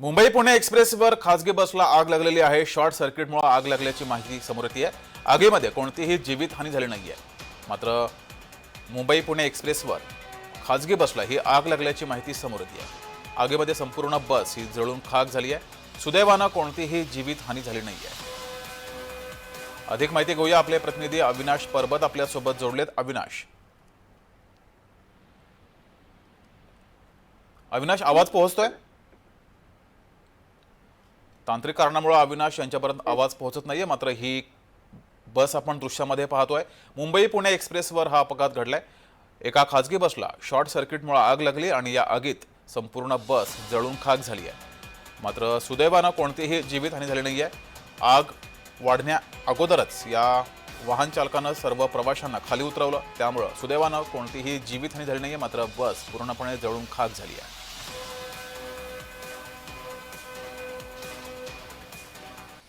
मुंबई पुणे एक्सप्रेसवर खासगी बसला आग लागलेली आहे. शॉर्ट सर्किटमुळे आग लागल्याची माहिती समोर येते आहे. आगीमध्ये कोणतीही जीवितहानी झाली नाहीये. मात्र मुंबई पुणे एक्सप्रेसवर खाजगी बसला ही आग लागल्याची माहिती समोर येते आहे. आगीमध्ये संपूर्ण बस ही जळून खाक झाली आहे. सुदैवानं कोणतीही जीवितहानी झाली नाहीये. अधिक माहिती घेऊया आपले प्रतिनिधी अविनाश परबत आपल्यासोबत जोडलेत. अविनाश. अविनाश आवाज पोहोचतोय? तांत्रिक कारणामुळे अविनाश यांच्यापर्यंत आवाज पोहोचत नाहीये मात्र ही बस आपण दृश्यामध्ये पाहतोय. मुंबई पुणे एक्सप्रेसवर हा अपघात घडलाय. एका खाजगी बसला. शॉर्ट सर्किटमुळे आग लागली आणि या आगीत संपूर्ण बस जळून खाक झाली आहे. मात्र सुदैवानं कोणतीही जीवितहानी झाली नाही आहे आग वाढण्या अगोदरच या वाहन चालकानं सर्व प्रवाशांना खाली उतरवलं. त्यामुळं सुदैवानं कोणतीही जीवितहानी झाली नाही आहे मात्र बस पूर्णपणे जळून खाक झाली आहे.